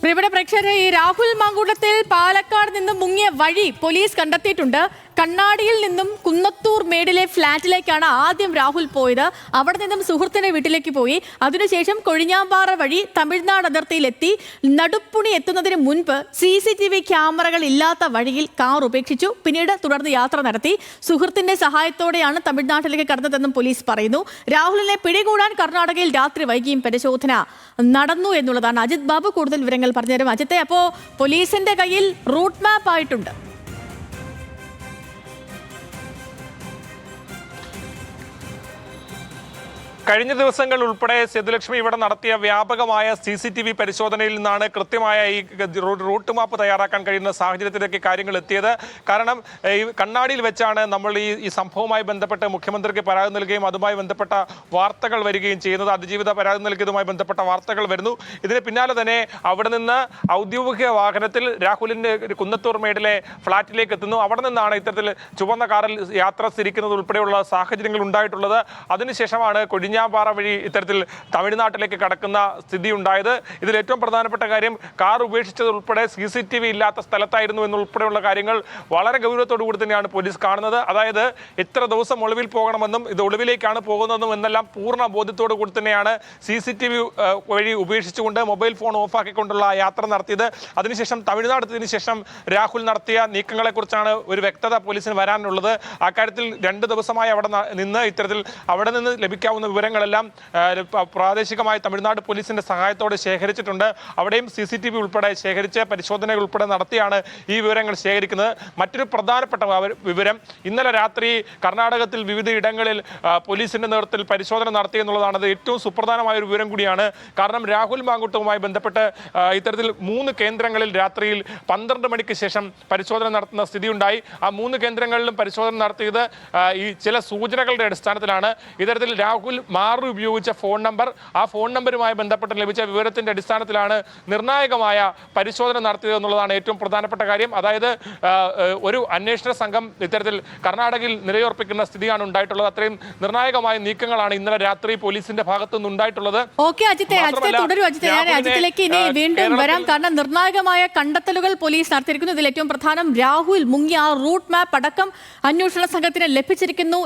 പ്രിയപ്പെട്ട പ്രേക്ഷകരെ ഈ രാഹുൽ മാങ്കൂട്ടത്തിൽ പാലക്കാട് നിന്ന് മുങ്ങിയ വഴി പോലീസ് കണ്ടെത്തിയിട്ടുണ്ട്. കണ്ണാടിയിൽ നിന്നും കുന്നത്തൂർ മേടിലെ ഫ്ലാറ്റിലേക്കാണ് ആദ്യം രാഹുൽ പോയത്. അവിടെ നിന്നും സുഹൃത്തിന്റെ വീട്ടിലേക്ക് പോയി. അതിനുശേഷം കൊഴിഞ്ഞാമ്പാറ വഴി തമിഴ്നാട് അതിർത്തിയിലെത്തി. നടുപ്പുണി എത്തുന്നതിന് മുൻപ് സി സി ടി വി ക്യാമറകൾ ഇല്ലാത്ത വഴിയിൽ കാർ ഉപേക്ഷിച്ചു. പിന്നീട് തുടർന്ന് യാത്ര നടത്തി. സുഹൃത്തിന്റെ സഹായത്തോടെയാണ് തമിഴ്നാട്ടിലേക്ക് കടന്നതെന്നും പോലീസ് പറയുന്നു. രാഹുലിനെ പിടികൂടാൻ കർണാടകയിൽ രാത്രി വൈകിയും പരിശോധന നടന്നു എന്നുള്ളതാണ്. അജിത് ബാബു കൂടുതൽ വിവരങ്ങൾ പറഞ്ഞുതരും. അജിത്തെ അപ്പോൾ പോലീസിന്റെ കയ്യിൽ റൂട്ട് മാപ്പ് ആയിട്ടുണ്ട് കഴിഞ്ഞ ദിവസങ്ങൾ ഉൾപ്പെടെ സേതുലക്ഷ്മി ഇവിടെ നടത്തിയ വ്യാപകമായ സി സി ടി വി പരിശോധനയിൽ നിന്നാണ് കൃത്യമായ ഈ റൂട്ട് മാപ്പ് തയ്യാറാക്കാൻ കഴിയുന്ന സാഹചര്യത്തിലേക്ക് കാര്യങ്ങൾ എത്തിയത്. കാരണം ഈ കണ്ണാടിയിൽ വെച്ചാണ് നമ്മൾ ഈ ഈ സംഭവവുമായി ബന്ധപ്പെട്ട് മുഖ്യമന്ത്രിക്ക് പരാതി നൽകുകയും അതുമായി ബന്ധപ്പെട്ട വാർത്തകൾ വരികയും ചെയ്യുന്നത് അതിജീവിത പരാതി നൽകിയതുമായി ബന്ധപ്പെട്ട വാർത്തകൾ വരുന്നു. ഇതിന് പിന്നാലെ തന്നെ അവിടെ നിന്ന് ഔദ്യോഗിക വാഹനത്തിൽ രാഹുലിന്റെ കുന്നത്തൂർ മേടിലെ ഫ്ളാറ്റിലേക്ക് എത്തുന്നു. അവിടെ നിന്നാണ് ഇത്തരത്തിൽ ചുവന്ന കാറിൽ യാത്ര തിരിക്കുന്നത് ഉൾപ്പെടെയുള്ള സാഹചര്യങ്ങൾ ഉണ്ടായിട്ടുള്ളത്. അതിനുശേഷമാണ് കൊഴിഞ്ഞാമ്പാറ വഴി ഇത്തരത്തിൽ തമിഴ്നാട്ടിലേക്ക് കടക്കുന്ന സ്ഥിതി ഉണ്ടായത് ഇതിൽ ഏറ്റവും പ്രധാനപ്പെട്ട കാര്യം കാർ ഉപേക്ഷിച്ചത് ഉൾപ്പെടെ സി സി ടി വി ഇല്ലാത്ത സ്ഥലത്തായിരുന്നു എന്നുൾപ്പെടെയുള്ള കാര്യങ്ങൾ വളരെ ഗൗരവത്തോടു കൂടി തന്നെയാണ് പോലീസ് കാണുന്നത്. അതായത് എത്ര ദിവസം ഒളിവിൽ പോകണമെന്നും ഇത് ഒളിവിലേക്കാണ് പോകുന്നതെന്നും എന്നെല്ലാം പൂർണ ബോധ്യത്തോടു കൂടി തന്നെയാണ് സി സി ടി വി വഴി ഉപേക്ഷിച്ചുകൊണ്ട് മൊബൈൽ ഫോൺ ഓഫാക്കിക്കൊണ്ടുള്ള യാത്ര നടത്തിയത്. അതിനുശേഷം തമിഴ്നാടത്തിന് ശേഷം രാഹുൽ നടത്തിയ നീക്കങ്ങളെക്കുറിച്ചാണ് ഒരു വ്യക്തത പോലീസിന് വരാനുള്ളത്. അക്കാര്യത്തിൽ രണ്ട് ദിവസമായി അവിടെ നിന്ന് ഇത്തരത്തിൽ അവിടെ നിന്ന് ലഭിക്കാവുന്ന വിവരങ്ങളെല്ലാം പ്രാദേശികമായ തമിഴ്നാട് പോലീസിന്റെ സഹായത്തോടെ ശേഖരിച്ചിട്ടുണ്ട്. അവിടെയും സി സി ടി വി ഉൾപ്പെടെ ശേഖരിച്ച് പരിശോധനകൾ ഉൾപ്പെടെ നടത്തിയാണ് ഈ വിവരങ്ങൾ ശേഖരിക്കുന്നത്. മറ്റൊരു പ്രധാനപ്പെട്ട വിവരം ഇന്നലെ രാത്രി കർണാടകത്തിൽ വിവിധ ഇടങ്ങളിൽ പോലീസിന്റെ നേതൃത്വത്തിൽ പരിശോധന നടത്തി എന്നുള്ളതാണ് അത് ഏറ്റവും സുപ്രധാനമായ ഒരു വിവരം കൂടിയാണ്. കാരണം രാഹുൽ മാങ്കുട്ടവുമായി ബന്ധപ്പെട്ട് ഇത്തരത്തിൽ മൂന്ന് കേന്ദ്രങ്ങളിൽ രാത്രിയിൽ പന്ത്രണ്ട് മണിക്ക് ശേഷം പരിശോധന നടത്തുന്ന സ്ഥിതിയുണ്ടായി. ആ മൂന്ന് കേന്ദ്രങ്ങളിലും പരിശോധന നടത്തിയത് ഈ ചില സൂചനകളുടെ അടിസ്ഥാനത്തിലാണ്. ഇത്തരത്തിൽ രാഹുൽ മാറി ഉപയോഗിച്ച ഫോൺ നമ്പർ. ആ ഫോൺ നമ്പറുമായി ബന്ധപ്പെട്ട് ലഭിച്ച വിവരത്തിന്റെ അടിസ്ഥാനത്തിലാണ് നിർണായകമായ പരിശോധന നടത്തിയത് എന്നുള്ളതാണ് ഏറ്റവും പ്രധാനപ്പെട്ട കാര്യം. അതായത് ഒരു അന്വേഷണ സംഘം ഇത്തരത്തിൽ കർണാടകയിൽ നിലയുറപ്പിക്കുന്ന സ്ഥിതിയാണ് ഉണ്ടായിട്ടുള്ളത്. അത്രയും നിർണായകമായ നീക്കങ്ങളാണ് ഇന്നലെ രാത്രി പോലീസിന്റെ ഭാഗത്തു നിന്നുണ്ടായിട്ടുള്ളത് ഓക്കെ അജിത്തെ തുടരും അജിത്തെ. ഞാൻ രാഹുലിനെ, അജിത്തിലേക്ക് ഇനി വീണ്ടും വരാം. കാരണം നിർണായകമായ കണ്ടെത്തലുകൾ പോലീസ് നടത്തിയിരിക്കുന്നു. ഇതിൽ ഏറ്റവും പ്രധാനം രാഹുൽ മുങ്ങിയ ആ റൂട്ട് മാപ്പ് അടക്കം അന്വേഷണ സംഘത്തിന് ലഭിച്ചിരിക്കുന്നു